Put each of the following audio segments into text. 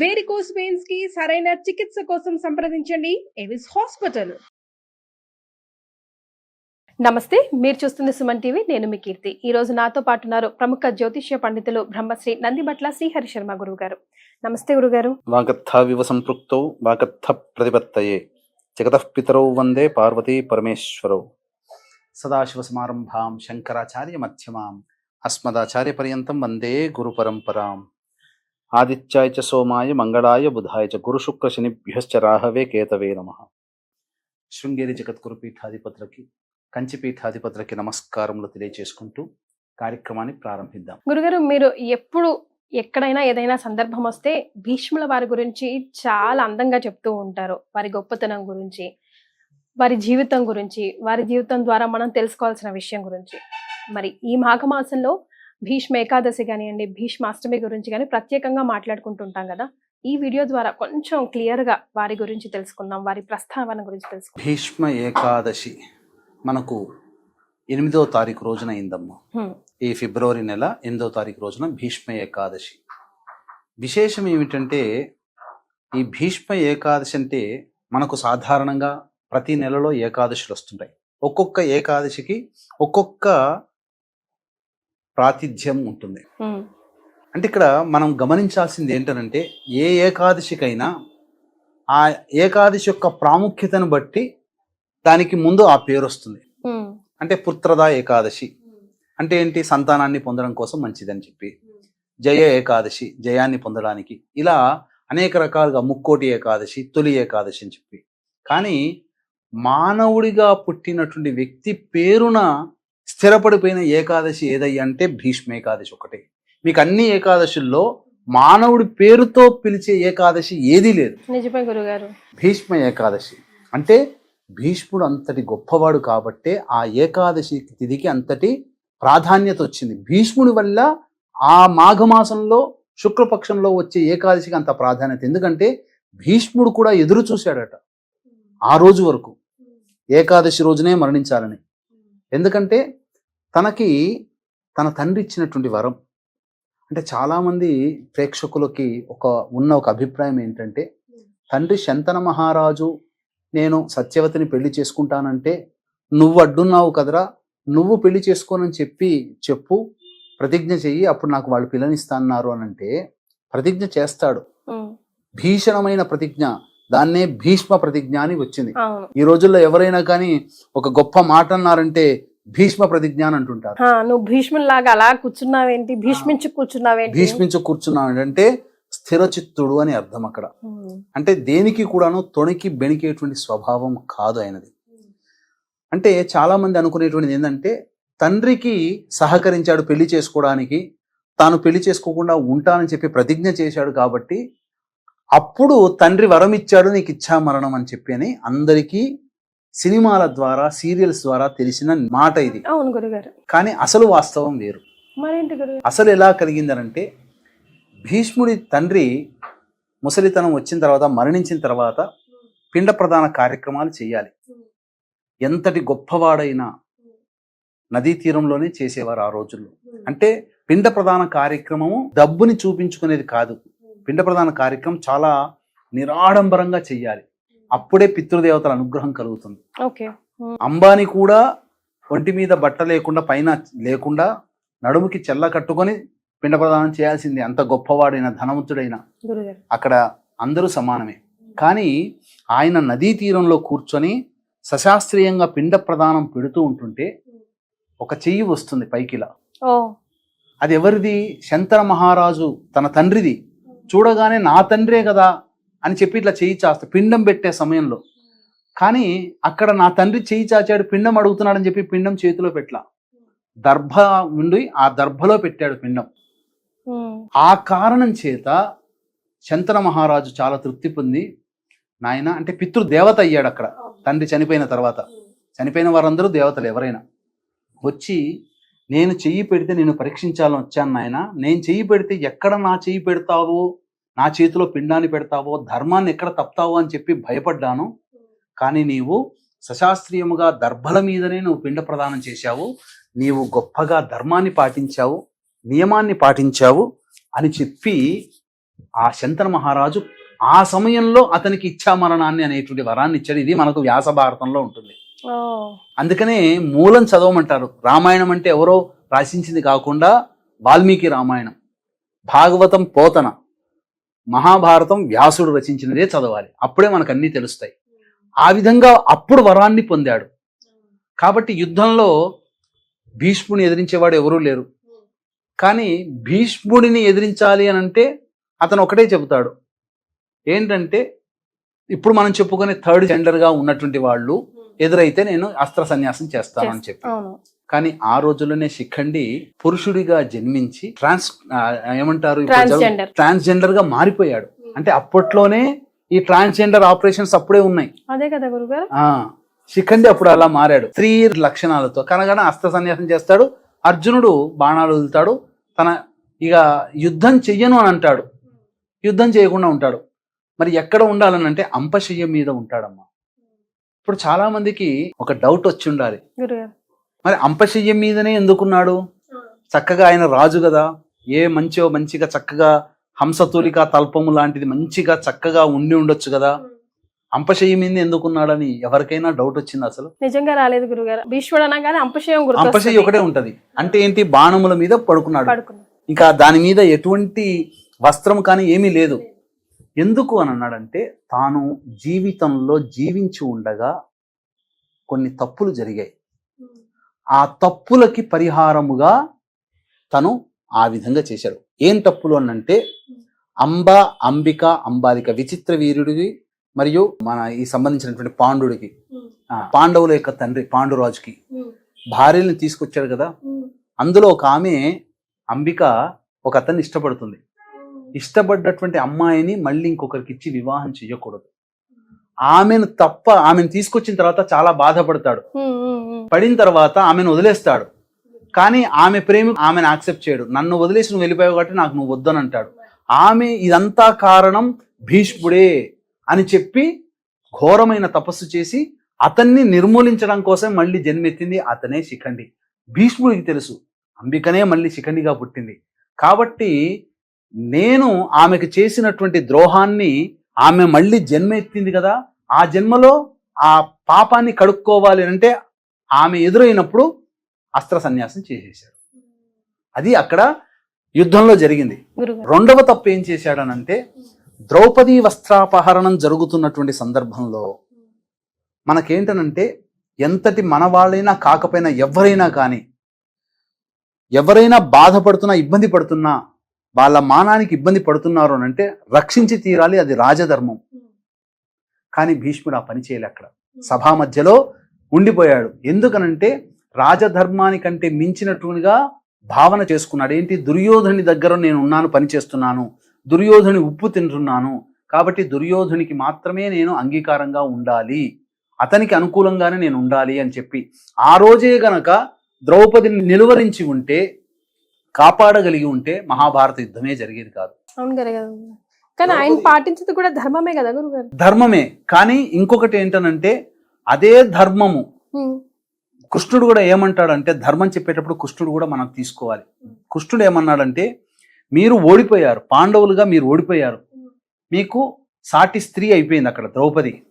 Varicose వెయిన్స్కి సరైన చికిత్స కోసం సంప్రదించండి. ఎవిస్ హాస్పిటల్ నమస్తే మీరు చూస్తుంది సుమన్ టీవీ నేను మీ కీర్తి. ఈ రోజు నాతో పాటు ఉన్నారు ప్రముఖ జ్యోతిష్య పండితులు బ్రహ్మశ్రీ నందిబట్ల శ్రీహరి శర్మ గురువు గారు నమస్తే గురుగారు. వాగర్థావివ సంపృక్తౌ వాగర్థ ప్రతిపత్తయే. జగతః పితరౌ వందే పార్వతీ పరమేశ్వరౌ. సదాశివసమారంభాం శంకరాచార్య మధ్యమాం అస్మదాచార్య పర్యంతం వందే గురు పరంపరాం. ఆదిత్యాయ చ సోమాయ మంగళాయ బుధాయ చ గురు శుక్ర శనిభ్యశ్చ రాహవే కేతవే నమ. శృంగేరి జగద్గురు పీఠాధిపతులకి కంచి పీఠాధిపతులకి నమస్కారములు తెలియజేసుకుంటూ కార్యక్రమాన్ని ప్రారంభిద్దాం. గురుగారు మీరు ఎప్పుడు ఎక్కడైనా ఏదైనా సందర్భం వస్తే భీష్ముల వారి గురించి చాలా అందంగా చెప్తూ ఉంటారు. వారి గొప్పతనం గురించి వారి జీవితం గురించి వారి జీవితం ద్వారా మనం తెలుసుకోవాల్సిన విషయం గురించి. మరి ఈ మాఘమాసంలో భీష్మ ఏకాదశి కానివ్వండి భీష్మాష్టమి గురించి కానీ ప్రత్యేకంగా మాట్లాడుకుంటుంటాం కదా. ఈ వీడియో ద్వారా కొంచెం క్లియర్గా వారి గురించి తెలుసుకుందాం వారి ప్రస్తావన గురించి తెలుసుకుందాం. భీష్మ ఏకాదశి మనకు ఎనిమిదో తారీఖు రోజున అయిందమ్మా. ఈ ఫిబ్రవరి నెల ఎనిమిదో తారీఖు రోజున భీష్మ ఏకాదశి. విశేషం ఏమిటంటే ఈ భీష్మ ఏకాదశి అంటే మనకు సాధారణంగా ప్రతి నెలలో ఏకాదశులు వస్తుంటాయి. ఒక్కొక్క ఏకాదశికి ఒక్కొక్క ప్రాతిథ్యం ఉంటుంది. అంటే ఇక్కడ మనం గమనించాల్సింది ఏంటనంటే ఏ ఏకాదశికైనా ఆ ఏకాదశి యొక్క ప్రాముఖ్యతను బట్టి దానికి ముందు ఆ పేరు వస్తుంది. అంటే పుత్రద ఏకాదశి. అంటే ఏంటి? సంతానాన్ని పొందడం కోసం మంచిదని చెప్పి. జయ ఏకాదశి జయాన్ని పొందడానికి. ఇలా అనేక రకాలుగా ముక్కోటి ఏకాదశి తొలి ఏకాదశి అని చెప్పి. కానీ మానవుడిగా పుట్టినటువంటి వ్యక్తి పేరున స్థిరపడిపోయిన ఏకాదశి ఏదయ్యా అంటే భీష్మ ఏకాదశి ఒకటే. మీకు అన్ని ఏకాదశుల్లో మానవుడి పేరుతో పిలిచే ఏకాదశి ఏదీ లేదు. నిజమే గురుగారు. భీష్మ ఏకాదశి. అంటే భీష్ముడు అంతటి గొప్పవాడు కాబట్టే ఆ ఏకాదశి తిథికి అంతటి ప్రాధాన్యత వచ్చింది. భీష్ముడి వల్ల ఆ మాఘమాసంలో శుక్లపక్షంలో వచ్చే ఏకాదశికి అంత ప్రాధాన్యత. ఎందుకంటే భీష్ముడు కూడా ఎదురు చూశాడట ఆ రోజు వరకు. ఏకాదశి రోజునే మరణించాలని. ఎందుకంటే తనకి తన తండ్రి ఇచ్చినటువంటి వరం. అంటే చాలామంది ప్రేక్షకులకి ఒక ఉన్న ఒక అభిప్రాయం ఏంటంటే తండ్రి శంతన మహారాజు నేను సత్యవతిని పెళ్ళి చేసుకుంటానంటే నువ్వు అడ్డున్నావు కదరా నువ్వు పెళ్ళి చేసుకోనని చెప్పి చెప్పు ప్రతిజ్ఞ చెయ్యి అప్పుడు నాకు వాళ్ళు పిల్లనిస్తాన్నారు అని అంటే ప్రతిజ్ఞ చేస్తాడు. భీషణమైన ప్రతిజ్ఞ దాన్నే భీష్మ ప్రతిజ్ఞ అని వచ్చింది. ఈ రోజుల్లో ఎవరైనా కానీ ఒక గొప్ప మాట అన్నారంటే భీష్మ ప్రతిజ్ఞ అని అంటుంటారు నువ్వు భీష్ములాగా అలా కూర్చున్నావేంటి? భీష్మించి కూర్చున్నావేంటి? భీష్మించు కూర్చున్నాడు అంటే స్థిరచిత్తుడు అని అర్థం అక్కడ. అంటే దేనికి కూడాను తొణికి బెణికేటువంటి స్వభావం కాదు ఆయనది. అంటే చాలా మంది అనుకునేటువంటిది ఏంటంటే తండ్రికి సహకరించాడు పెళ్ళి చేసుకోవడానికి తాను పెళ్ళి చేసుకోకుండా ఉంటానని చెప్పి ప్రతిజ్ఞ చేశాడు కాబట్టి అప్పుడు తండ్రి వరం ఇచ్చాడు నీకు ఇచ్చా మరణం అని చెప్పి అని అందరికీ సినిమాల ద్వారా సీరియల్స్ ద్వారా తెలిసిన మాట ఇది. అవును గురుగారు. కానీ అసలు వాస్తవం వేరు. మరేంటి అసలు ఎలా కలిగిందనంటే భీష్ముడి తండ్రి ముసలితనం వచ్చిన తర్వాత మరణించిన తర్వాత పిండ ప్రధాన కార్యక్రమాలు చేయాలి. ఎంతటి గొప్పవాడైనా నదీ తీరంలోనే చేసేవారు ఆ రోజుల్లో. అంటే పిండ ప్రధాన కార్యక్రమము డబ్బుని చూపించుకునేది కాదు. పిండ ప్రధాన కార్యక్రమం చాలా నిరాడంబరంగా చెయ్యాలి అప్పుడే పితృదేవతల అనుగ్రహం కలుగుతుంది. ఓకే. అంబానీ కూడా ఒంటి మీద బట్ట లేకుండా పైన లేకుండా నడుముకి చెల్ల కట్టుకొని పిండ ప్రదానం చేయాల్సిందే. అంత గొప్పవాడైన ధనవంతుడైన అక్కడ అందరూ సమానమే. కానీ ఆయన నదీ తీరంలో కూర్చొని సశాస్త్రీయంగా పిండ ప్రదానం పెడుతూ ఉంటుంటే ఒక చెయ్యి వస్తుంది పైకిలా. అది ఎవరిది? శంతన మహారాజు తన తండ్రిది. చూడగానే నా తండ్రే కదా అని చెప్పి ఇట్లా చెయ్యి చాస్తా పిండం పెట్టే సమయంలో. కానీ అక్కడ నా తండ్రి చెయ్యి చాచాడు పిండం అడుగుతున్నాడని చెప్పి పిండం చేతిలో పెట్టలా. దర్భ ఉండి ఆ దర్భలో పెట్టాడు పిండం. ఆ కారణం చేత శంతన మహారాజు చాలా తృప్తి పొంది నాయన అంటే పితృదేవత అయ్యాడు అక్కడ. తండ్రి చనిపోయిన తర్వాత. చనిపోయిన వారందరూ దేవతలు ఎవరైనా. వచ్చి నేను చెయ్యి పెడితే నేను పరీక్షించాలని వచ్చాను నాయన. నేను చెయ్యి పెడితే ఎక్కడ నా చెయ్యి పెడతావో? నా చేతిలో పిండాన్ని పెడతావో ధర్మాన్ని ఎక్కడ తప్పుతావో అని చెప్పి భయపడ్డాను. కానీ నీవు సశాస్త్రీయముగా దర్భల మీదనే నువ్వు పిండ ప్రదానం చేశావు. నీవు గొప్పగా ధర్మాన్ని పాటించావు నియమాన్ని పాటించావు అని చెప్పి ఆ శంతన మహారాజు ఆ సమయంలో అతనికి ఇచ్చామరణాన్ని అనేటువంటి వరాన్ని ఇచ్చాడు. ఇది మనకు వ్యాస భారతంలో ఉంటుంది. అందుకనే మూలం చదవమంటారు. రామాయణం అంటే ఎవరో రాసించింది కాకుండా వాల్మీకి రామాయణం. భాగవతం పోతన. మహాభారతం వ్యాసుడు రచించినదే చదవాలి. అప్పుడే మనకు అన్నీ తెలుస్తాయి. ఆ విధంగా అప్పుడు వరాన్ని పొందాడు. కాబట్టి యుద్ధంలో భీష్ముని ఎదిరించేవాడు ఎవరూ లేరు. కానీ భీష్ముడిని ఎదిరించాలి అని అంటే అతను ఒకటే చెబుతాడు. ఏంటంటే ఇప్పుడు మనం చెప్పుకునే థర్డ్ జెండర్గా ఉన్నటువంటి వాళ్ళు ఎదురైతే నేను అస్త్ర సన్యాసం చేస్తానని చెప్పి. అవును. కానీ ఆ రోజుల్లోనే శిఖండి పురుషుడిగా జన్మించి ట్రాన్స్ ఏమంటారు transgender. గా మారిపోయాడు. అంటే అప్పట్లోనే ఈ ట్రాన్స్జెండర్ ఆపరేషన్స్ అప్పుడే ఉన్నాయి. అదే కదా గురుగారు. ఆ శిఖండి అప్పుడు అలా మారాడు. స్త్రీ లక్షణాలతో. కనగన అస్త్ర సన్యాసం చేస్తాడు. అర్జునుడు బాణాలు వదులుతాడు. తన ఇక యుద్ధం చెయ్యను అని అంటాడు. యుద్ధం చేయకుండా ఉంటాడు. మరి ఎక్కడ ఉండాలని అంటే అంపశయ్య మీద ఉంటాడమ్మా. ఇప్పుడు చాలా మందికి ఒక డౌట్ వచ్చి ఉండాలి. మరి అంపశయ్యం మీదనే ఎందుకున్నాడు? చక్కగా ఆయన రాజు కదా. ఏ మంచో మంచిగా చక్కగా హంసతూలిక తల్పము లాంటిది మంచిగా చక్కగా ఉండి ఉండొచ్చు కదా. అంపశయ్యం మీద ఎందుకున్నాడని ఎవరికైనా డౌట్ వచ్చింది అసలు? నిజంగా రాలేదు గురుగారు. భీష్ముడు అనగానే అంపశయం అంపశయ్య ఒకటే ఉంటది. అంటే ఏంటి? బాణముల మీద పడుకున్నాడు. పడుకున్నాడు. ఇంకా దాని మీద ఎటువంటి వస్త్రం కానీ ఏమీ లేదు. ఎందుకు అని అన్నాడంటే తాను జీవితంలో జీవించి ఉండగా కొన్ని తప్పులు జరిగాయి. ఆ తప్పులకి పరిహారముగా తను ఆ విధంగా చేశాడు. ఏం తప్పులు అని అంటే అంబ అంబిక అంబాలిక విచిత్ర వీరుడికి మరియు మన ఈ సంబంధించినటువంటి పాండుడికి. పాండవుల యొక్క తండ్రి పాండురాజుకి. భార్యల్ని తీసుకొచ్చాడు కదా. అందులో ఒక ఆమె అంబిక ఒక అతన్ని ఇష్టపడుతుంది. ఇష్టపడ్డటువంటి అమ్మాయిని మళ్ళీ ఇంకొకరికి ఇచ్చి వివాహం చేయకూడదు ఆమెను తప్ప ఆమెను తీసుకొచ్చిన తర్వాత చాలా బాధపడతాడు. పడిన తర్వాత ఆమెను వదిలేస్తాడు. కానీ ఆమె ప్రేమి ఆమెను యాక్సెప్ట్ చేయడు. నన్ను వదిలేసి నువ్వు వెళ్ళిపోయావు కాబట్టి నాకు నువ్వు వద్దని అంటాడు. ఆమె ఇదంతా కారణం భీష్ముడే అని చెప్పి ఘోరమైన తపస్సు చేసి అతన్ని నిర్మూలించడం కోసం మళ్ళీ జన్మెత్తింది అతనే శిఖండి. భీష్ముడికి తెలుసు అంబికనే మళ్ళీ శిఖండిగా పుట్టింది. కాబట్టి నేను ఆమెకు చేసినటువంటి ద్రోహాన్ని ఆమె మళ్ళీ జన్మ ఎత్తింది కదా ఆ జన్మలో ఆ పాపాన్ని కడుక్కోవాలి అంటే ఆమె ఎదురైనప్పుడు అస్త్ర సన్యాసం చేసేశాడు అది అక్కడ యుద్ధంలో జరిగింది. రెండవ తప్పు ఏం చేశాడనంటే ద్రౌపది వస్త్రాపహరణం జరుగుతున్నటువంటి సందర్భంలో మనకేంటనంటే ఎంతటి మన వాళ్ళైనా కాకపోయినా ఎవరైనా కానీ ఎవరైనా బాధపడుతున్నా ఇబ్బంది పడుతున్నా వాళ్ళ మానానికి ఇబ్బంది పడుతున్నారు అని అంటే రక్షించి తీరాలి అది రాజధర్మం. కానీ భీష్ముడు ఆ పని చేయలే అక్కడ సభా మధ్యలో ఉండిపోయాడు. ఎందుకనంటే రాజధర్మానికంటే మించినట్టుగా భావన చేసుకున్నాడు. ఏంటి? దుర్యోధని దగ్గర నేను ఉన్నాను పని చేస్తున్నాను. దుర్యోధని ఉప్పు తింటున్నాను. కాబట్టి దుర్యోధనికి మాత్రమే నేను అంగీకారంగా ఉండాలి. అతనికి అనుకూలంగానే నేను ఉండాలి అని చెప్పి. ఆ రోజే గనక ద్రౌపదిని నిలువరించి ఉంటే కాపాడగలిగి ఉంటే మహాభారత యుద్ధమే జరిగేది కాదు. కానీ ఆయన పాటించేది కూడా ధర్మమే కదా గురుగారు? ధర్మమే. కానీ ఇంకొకటి ఏంటనంటే అదే ధర్మము. కృష్ణుడు కూడా ఏమంటాడంటే ధర్మం చెప్పేటప్పుడు కృష్ణుడు కూడా మనం తీసుకోవాలి. కృష్ణుడు ఏమన్నాడంటే మీరు ఓడిపోయారు పాండవులుగా మీరు ఓడిపోయారు. మీకు సాటి స్త్రీ అయిపోయింది అక్కడ ద్రౌపది.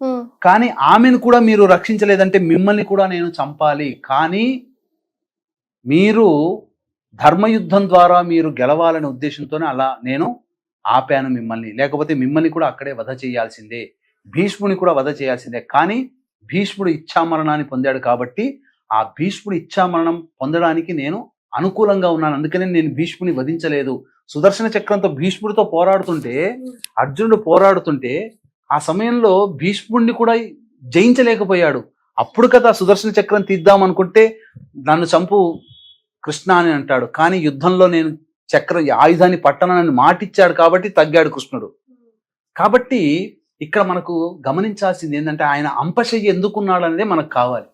కానీ ఆమెను కూడా మీరు రక్షించలేదంటే మిమ్మల్ని కూడా నేను చంపాలి. కానీ మీరు ధర్మయుద్ధం ద్వారా మీరు గెలవాలనే ఉద్దేశంతోనే అలా నేను ఆపాను మిమ్మల్ని. లేకపోతే మిమ్మల్ని కూడా అక్కడే వధ చేయాల్సిందే. భీష్ముని కూడా వధ చేయాల్సిందే. కానీ భీష్ముడు ఇచ్చామరణాన్ని పొందాడు కాబట్టి ఆ భీష్ముడు ఇచ్చామరణం పొందడానికి నేను అనుకూలంగా ఉన్నాను. అందుకనే నేను భీష్ముని వధించలేదు. సుదర్శన చక్రంతో భీష్ముడితో పోరాడుతుంటే అర్జునుడు పోరాడుతుంటే ఆ సమయంలో భీష్ముడిని కూడా జయించలేకపోయాడు. అప్పుడు కదా సుదర్శన చక్రం తీద్దాం అనుకుంటే నన్ను చంపు కృష్ణ అని అంటాడు. కానీ యుద్ధంలో నేను చక్ర ఆయుధాన్ని పట్టనని మాటిచ్చాడు కాబట్టి తగ్గాడు కృష్ణుడు. కాబట్టి ఇక్కడ మనకు గమనించాల్సింది ఏంటంటే ఆయన అంపశయ్య ఎందుకున్నాడు అనేది మనకు కావాలి.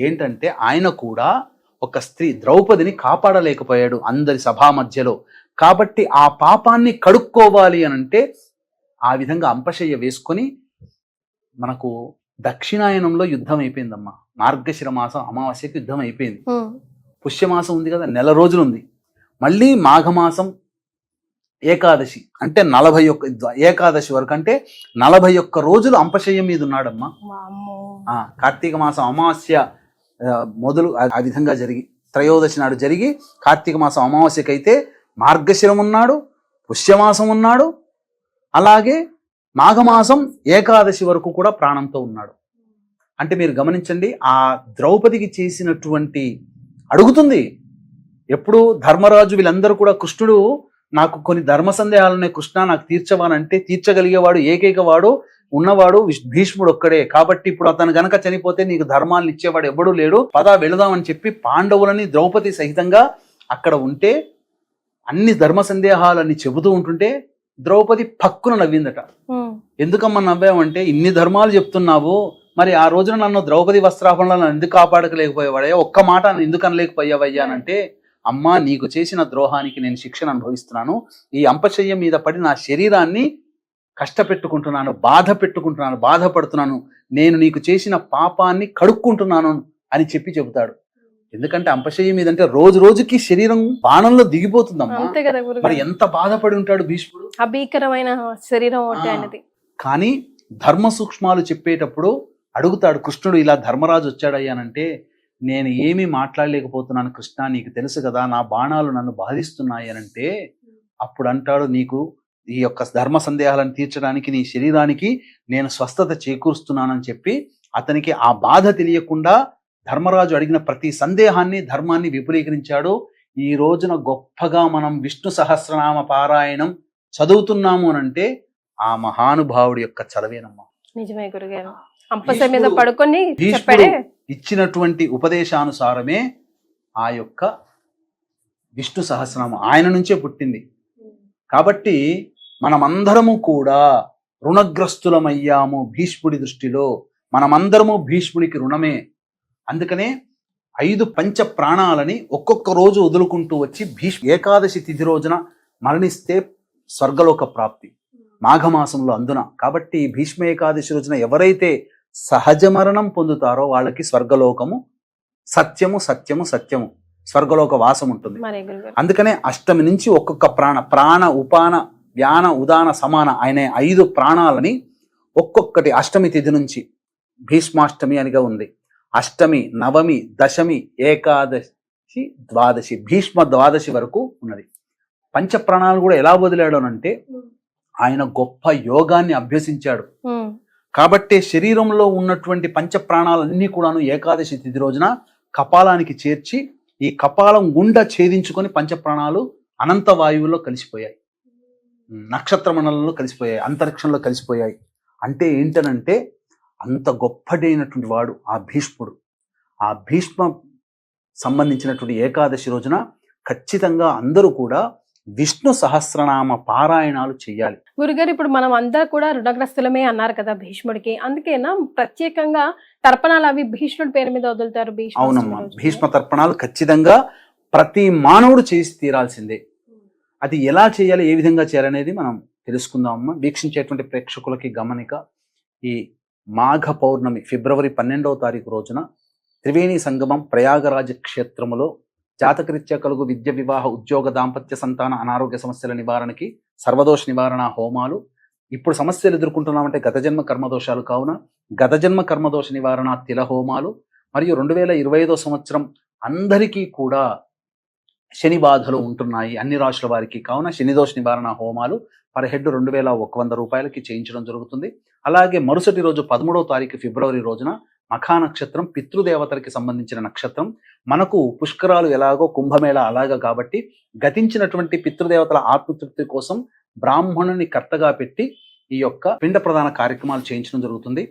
ఏంటంటే ఆయన కూడా ఒక స్త్రీ ద్రౌపదిని కాపాడలేకపోయాడు అందరి సభా మధ్యలో. కాబట్టి ఆ పాపాన్ని కడుక్కోవాలి అని అంటే ఆ విధంగా అంపశయ్య వేసుకొని మనకు దక్షిణాయనంలో యుద్ధం అయిపోయిందమ్మా. మార్గశిర మాసం అమావాస్యకి యుద్ధం అయిపోయింది. ఉమ్, పుష్యమాసం ఉంది కదా నెల రోజులు ఉంది మళ్ళీ మాఘమాసం ఏకాదశి. అంటే నలభై ఒక్క ఏకాదశి వరకు అంటే నలభై ఒక్క రోజులు అంపశయ్యం మీద ఉన్నాడమ్మా. కార్తీక మాసం అమావాస్య మొదలు ఆ- ఆ విధంగా జరిగి త్రయోదశి నాడు జరిగి కార్తీక మాసం అమావాస్యకైతే మార్గశిరం ఉన్నాడు పుష్యమాసం ఉన్నాడు అలాగే మాఘమాసం ఏకాదశి వరకు కూడా ప్రాణంతో ఉన్నాడు. అంటే మీరు గమనించండి ఆ ద్రౌపదికి చేసినటువంటి అడుగుతుంది. ఎప్పుడు ధర్మరాజు వీళ్ళందరూ కూడా కృష్ణుడు నాకు కొన్ని ధర్మ సందేహాలున్నాయి కృష్ణ నాకు తీర్చవానంటే తీర్చగలిగేవాడు ఏకైక వాడు ఉన్నవాడు భీష్ముడు ఒక్కడే కాబట్టి ఇప్పుడు అతను గనక చనిపోతే నీకు ధర్మాలను ఇచ్చేవాడు ఎవడూ లేడు. పద వెళదామని చెప్పి పాండవులని ద్రౌపది సహితంగా అక్కడ ఉంటే అన్ని ధర్మ సందేహాలని చెబుతూ ఉంటుంటే ద్రౌపది పక్కున నవ్విందట. ఎందుకమ్మా నవ్వామంటే ఇన్ని ధర్మాలు చెప్తున్నావు మరి ఆ రోజున నన్ను ద్రౌపది వస్త్రాపణలో ఎందుకు కాపాడకలేకపోయేవాడయ్యా ఒక్క మాట ఎందుకు అనలేకపోయావయ్యానంటే అమ్మా నీకు చేసిన ద్రోహానికి నేను శిక్షను అనుభవిస్తున్నాను. ఈ అంపశయ్య మీద పడి నా శరీరాన్ని కష్టపెట్టుకుంటున్నాను బాధ పెట్టుకుంటున్నాను బాధపడుతున్నాను. నేను నీకు చేసిన పాపాన్ని కడుక్కుంటున్నాను అని చెప్పి చెబుతాడు. ఎందుకంటే అంపశయ్య మీద అంటే రోజు రోజుకి శరీరం బాణంలో దిగిపోతుందమ్మా. మరి ఎంత బాధపడి ఉంటాడు భీష్ముడు? అభీకరమైన శరీరం కానీ ధర్మ సూక్ష్మాలు చెప్పేటప్పుడు అడుగుతాడు కృష్ణుడు ఇలా ధర్మరాజు వచ్చాడయ్యానంటే నేను ఏమీ మాట్లాడలేకపోతున్నాను కృష్ణ నీకు తెలుసు కదా నా బాణాలు నన్ను బాధిస్తున్నాయి అనంటే అప్పుడు అంటాడు నీకు ఈ యొక్క ధర్మ సందేహాలను తీర్చడానికి నీ శరీరానికి నేను స్వస్థత చేకూరుస్తున్నానని చెప్పి అతనికి ఆ బాధ తెలియకుండా ధర్మరాజు అడిగిన ప్రతి సందేహాన్ని ధర్మాన్ని విపులీకరించాడు. ఈ రోజున గొప్పగా మనం విష్ణు సహస్రనామ పారాయణం చదువుతున్నాము అనంటే ఆ మహానుభావుడి యొక్క చదవేనమ్మా. నిజమే గురుగారు. అంపస మీద పడుకొని చెప్పాడే. ఇచ్చినటువంటి ఉపదేశానుసారమే ఆ యొక్క విష్ణు సహస్రనామం ఆయన నుంచే పుట్టింది. కాబట్టి మనమందరము కూడా రుణగ్రస్తులమయ్యాము భీష్ముడి దృష్టిలో. మనమందరము భీష్ముడికి రుణమే. అందుకనే ఐదు పంచ ప్రాణాలని ఒక్కొక్క రోజు వదులుకుంటూ వచ్చి భీష్మ ఏకాదశి తిథి రోజున మరణిస్తే స్వర్గలోక ప్రాప్తి. మాఘమాసంలో అందున. కాబట్టి భీష్మ ఏకాదశి రోజున ఎవరైతే సహజ మరణం పొందుతారో వాళ్ళకి స్వర్గలోకము సత్యము సత్యము సత్యము స్వర్గలోక వాసం ఉంటుంది. అందుకనే అష్టమి నుంచి ఒక్కొక్క ప్రాణ ప్రాణ ఉపాన వ్యాన ఉదాన సమాన అనే ఐదు ప్రాణాలని ఒక్కొక్కటి అష్టమి తిథి నుంచి భీష్మాష్టమి అనిగా ఉంది. అష్టమి నవమి దశమి ఏకాదశి ద్వాదశి భీష్మ ద్వాదశి వరకు ఉన్నది. పంచ ప్రాణాలు కూడా ఎలా వదిలాడు అంటే ఆయన గొప్ప యోగాన్ని అభ్యసించాడు. కాబట్టే శరీరంలో ఉన్నటువంటి పంచ ప్రాణాలన్నీ కూడాను ఏకాదశి తిథి రోజున కపాలానికి చేర్చి ఈ కపాలం గుండా ఛేదించుకొని పంచప్రాణాలు అనంత వాయువులో కలిసిపోయాయి. నక్షత్ర మండలంలో కలిసిపోయాయి అంతరిక్షంలో కలిసిపోయాయి. అంటే ఏంటనంటే అంత గొప్పడైనటువంటి వాడు ఆ భీష్ముడు. ఆ భీష్మ సంబంధించినటువంటి ఏకాదశి రోజున ఖచ్చితంగా అందరూ కూడా విష్ణు సహస్రనామ పారాయణాలు చేయాలి గురుగారు ఇప్పుడు మనం అందరు కూడా రుణగ్రస్తులమే అన్నారు కదా భీష్ముడికి. అందుకేనా ప్రత్యేకంగా తర్పణాలు అవి భీష్ముడి పేరు మీద వదులుతారు అవునమ్మా. భీష్మ తర్పణాలు ఖచ్చితంగా ప్రతి మానవుడు చేసి తీరాల్సిందే. అది ఎలా చేయాలి ఏ విధంగా చేయాలనేది మనం తెలుసుకుందామమ్మా. వీక్షించేటువంటి ప్రేక్షకులకి గమనిక ఈ మాఘ పౌర్ణమి ఫిబ్రవరి పన్నెండవ తారీఖు రోజున త్రివేణి సంగమం ప్రయాగరాజ క్షేత్రములో జాతకరీత్యా కలుగు విద్య వివాహ ఉద్యోగ దాంపత్య సంతాన అనారోగ్య సమస్యల నివారణకి సర్వదోష నివారణ హోమాలు. ఇప్పుడు సమస్యలు ఎదుర్కొంటున్నామంటే గత జన్మ కర్మదోషాలు కావున గత జన్మ కర్మదోష నివారణ తిల హోమాలు. మరియు రెండు వేల ఇరవై ఐదో సంవత్సరం అందరికీ కూడా శని బాధలు ఉంటున్నాయి అన్ని రాశుల వారికి. కావున శనిదోష నివారణ హోమాలు పర్ హెడ్ రెండు వేల ఒక వంద రూపాయలకి చేయించడం జరుగుతుంది. అలాగే మరుసటి రోజు పదమూడవ తారీఖు ఫిబ్రవరి రోజున మఖా నక్షత్రం పితృదేవతలకి సంబంధించిన నక్షత్రం. మనకు పుష్కరాలు ఎలాగో కుంభమేళ అలాగా కాబట్టి గతించినటువంటి పితృదేవతల ఆత్మతృప్తి కోసం బ్రాహ్మణుని కర్తగా పెట్టి ఈ యొక్క పిండ ప్రధాన కార్యక్రమాలు చేయించడం జరుగుతుంది.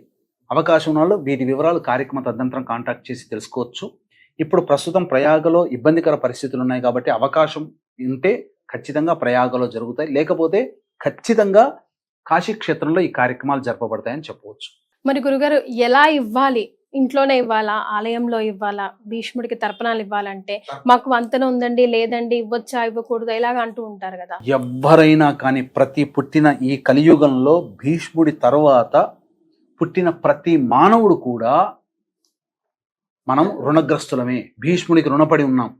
అవకాశం ఉన్న వాళ్ళు వీటి వివరాలు కార్యక్రమ తదనంతరం కాంటాక్ట్ చేసి తెలుసుకోవచ్చు. ఇప్పుడు ప్రస్తుతం ప్రయాగలో ఇబ్బందికర పరిస్థితులు ఉన్నాయి కాబట్టి అవకాశం ఉంటే ఖచ్చితంగా ప్రయాగలో జరుగుతాయి. లేకపోతే ఖచ్చితంగా కాశీ క్షేత్రంలో ఈ కార్యక్రమాలు జరపబడతాయని చెప్పవచ్చు. మరి గురుగారు ఎలా ఇవ్వాలి? ఇంట్లోనే ఇవ్వాలా? ఆలయంలో ఇవ్వాలా? భీష్ముడికి తర్పణాలు ఇవ్వాలంటే మాకు వంతన ఉందండి లేదండి ఇవ్వచ్చా ఇవ్వకూడదు? ఇలాగ అంటూ ఉంటారు కదా. ఎవ్వరైనా కానీ ప్రతి పుట్టిన ఈ కలియుగంలో భీష్ముడి తరువాత పుట్టిన ప్రతి మానవుడు కూడా మనం రుణగ్రస్తులమే. భీష్ముడికి రుణపడి ఉన్నాం.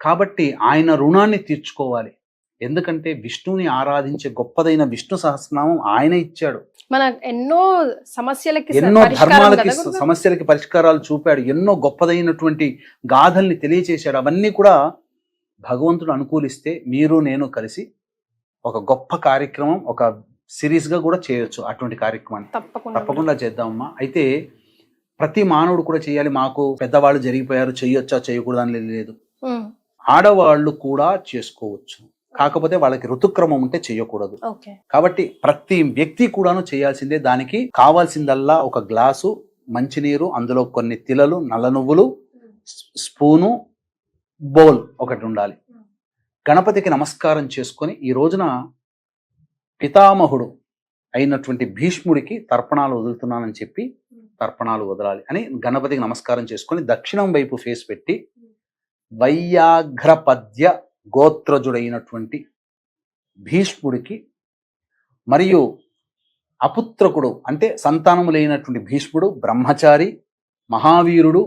కాబట్టి ఆయన రుణాన్ని తీర్చుకోవాలి. ఎందుకంటే విష్ణువుని ఆరాధించే గొప్పదైన విష్ణు సహస్రనామం ఆయన ఇచ్చాడు. మన ఎన్నో సమస్యలకి ఎన్నో ధర్మాలకి? సమస్యలకి పరిష్కారాలు చూపాడు. ఎన్నో గొప్పదైనటువంటి గాథల్ని తెలియచేశాడు. అవన్నీ కూడా భగవంతుడు అనుకూలిస్తే మీరు నేను కలిసి ఒక గొప్ప కార్యక్రమం ఒక సిరీస్గా కూడా చేయొచ్చు అటువంటి కార్యక్రమాన్ని. తప్పకుండా తప్పకుండా చేద్దామమ్మా. అయితే ప్రతి మానవుడు కూడా చేయాలి. మాకు పెద్దవాళ్ళు జరిగిపోయారు చేయొచ్చా చేయకూడదు అని లేదు. ఆడవాళ్ళు కూడా చేసుకోవచ్చు. కాకపోతే వాళ్ళకి ఋతుక్రమం ఉంటే చేయకూడదు కాబట్టి ప్రతి వ్యక్తి కూడాను చేయాల్సిందే దానికి. కావాల్సిందల్లా ఒక గ్లాసు మంచినీరు అందులో కొన్ని తిలలు నల్ల నువ్వులు స్పూను బౌల్ ఒకటి ఉండాలి. గణపతికి నమస్కారం చేసుకొని ఈ రోజున పితామహుడు అయినటువంటి భీష్ముడికి తర్పణాలు వదులుతున్నానని చెప్పి తర్పణాలు వదలాలి అని గణపతికి నమస్కారం చేసుకొని దక్షిణం వైపు ఫేస్ పెట్టి వైయాఘ్రపద్య గోత్రజుడైనటువంటి భీష్ముడికి మరియు అపుత్రకుడు అంటే సంతానము లేనటువంటి భీష్ముడు బ్రహ్మచారి మహావీరుడు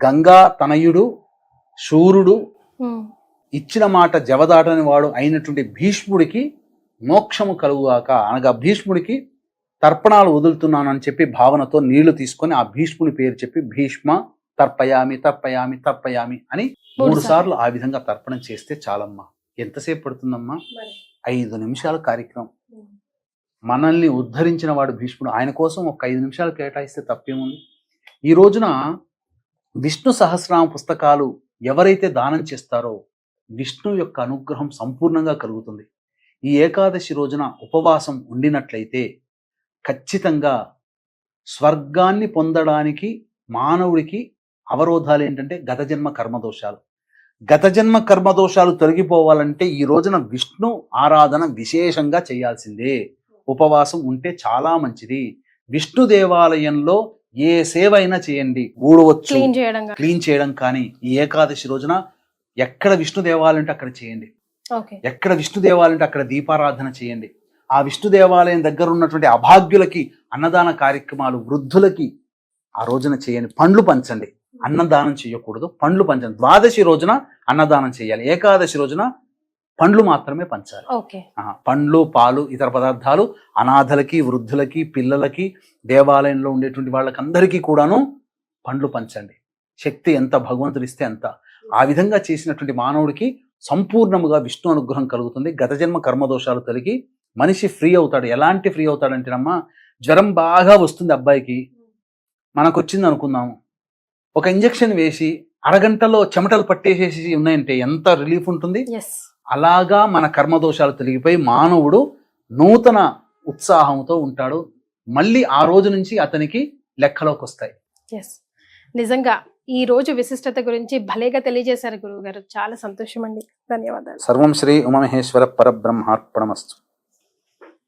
గంగా తనయుడు శూరుడు ఇచ్చిన మాట జవదాటని వాడు అయినటువంటి భీష్ముడికి మోక్షము కలుగుగాక అనగా భీష్ముడికి తర్పణాలు వదులుతున్నానని చెప్పి భావనతో నీళ్ళు తీసుకొని ఆ భీష్ముని పేరు చెప్పి భీష్మ తర్పయామి తర్పయామి తర్పయామి అని మూడు. సార్లు. ఆ విధంగా తర్పణం చేస్తే చాలమ్మా. ఎంతసేపు పడుతుందమ్మా? ఐదు నిమిషాల కార్యక్రమం. మనల్ని ఉద్ధరించిన వాడు భీష్ముడు. ఆయన కోసం ఒక ఐదు నిమిషాలు కేటాయిస్తే తప్పేముంది? ఈ రోజున విష్ణు సహస్రనామ పుస్తకాలు ఎవరైతే దానం చేస్తారో విష్ణు యొక్క అనుగ్రహం సంపూర్ణంగా కలుగుతుంది. ఈ ఏకాదశి రోజున ఉపవాసం ఉండినట్లయితే ఖచ్చితంగా స్వర్గాన్ని పొందడానికి మానవుడికి అవరోధాలు ఏంటంటే గత జన్మ కర్మదోషాలు గత జన్మ కర్మదోషాలు తొలగిపోవాలంటే ఈ రోజున విష్ణు ఆరాధన విశేషంగా చేయాల్సిందే. ఉపవాసం ఉంటే చాలా మంచిది. విష్ణు దేవాలయంలో ఏ సేవ అయినా చేయండి. ఊడవచ్చు. క్లీన్ చేయడం కానీ. ఈ ఏకాదశి రోజున ఎక్కడ విష్ణు దేవాలయం ఉంటే అక్కడ చేయండి. ఎక్కడ విష్ణు దేవాలయం ఉంటే అక్కడ దీపారాధన చేయండి. ఆ విష్ణు దేవాలయం దగ్గర ఉన్నటువంటి అభాగ్యులకి అన్నదాన కార్యక్రమాలు వృద్ధులకి ఆ రోజున చేయండి. పండ్లు పంచండి. అన్నదానం చేయకూడదు. పండ్లు పంచండి ద్వాదశి రోజున అన్నదానం చేయాలి. ఏకాదశి రోజున పండ్లు మాత్రమే పంచాలి. పండ్లు పాలు ఇతర పదార్థాలు అనాథలకి వృద్ధులకి పిల్లలకి దేవాలయంలో ఉండేటువంటి వాళ్ళకి అందరికీ కూడాను పండ్లు పంచండి. శక్తి ఎంత భగవంతుడు ఇస్తే అంత. ఆ విధంగా చేసినటువంటి మానవుడికి సంపూర్ణముగా విష్ణు అనుగ్రహం కలుగుతుంది. గత జన్మ కర్మదోషాలు తొలగి మనిషి ఫ్రీ అవుతాడు. ఎలాంటి ఫ్రీ అవుతాడంటేనమ్మా జ్వరం బాగా వస్తుంది అబ్బాయికి. మనకు వచ్చింది అనుకుందాము ఒక ఇంజెక్షన్ వేసి అరగంటలో చెమటలు పట్టేసేసి ఉన్నాయంటే ఎంత రిలీఫ్ ఉంటుంది? ఎస్ అలాగా మన కర్మదోషాలు తొలగిపోయి మానవుడు నూతన ఉత్సాహంతో ఉంటాడు. మళ్ళీ ఆ రోజు నుంచి అతనికి లెక్కలోకి వస్తాయి. ఎస్ నిజంగా ఈ రోజు విశిష్టత గురించి భలేగా తెలియజేశారు గురువు గారు చాలా సంతోషం అండి ధన్యవాదాలు. సర్వం శ్రీ ఉమమహేశ్వర పరబ్రహ్మార్పణమస్తు.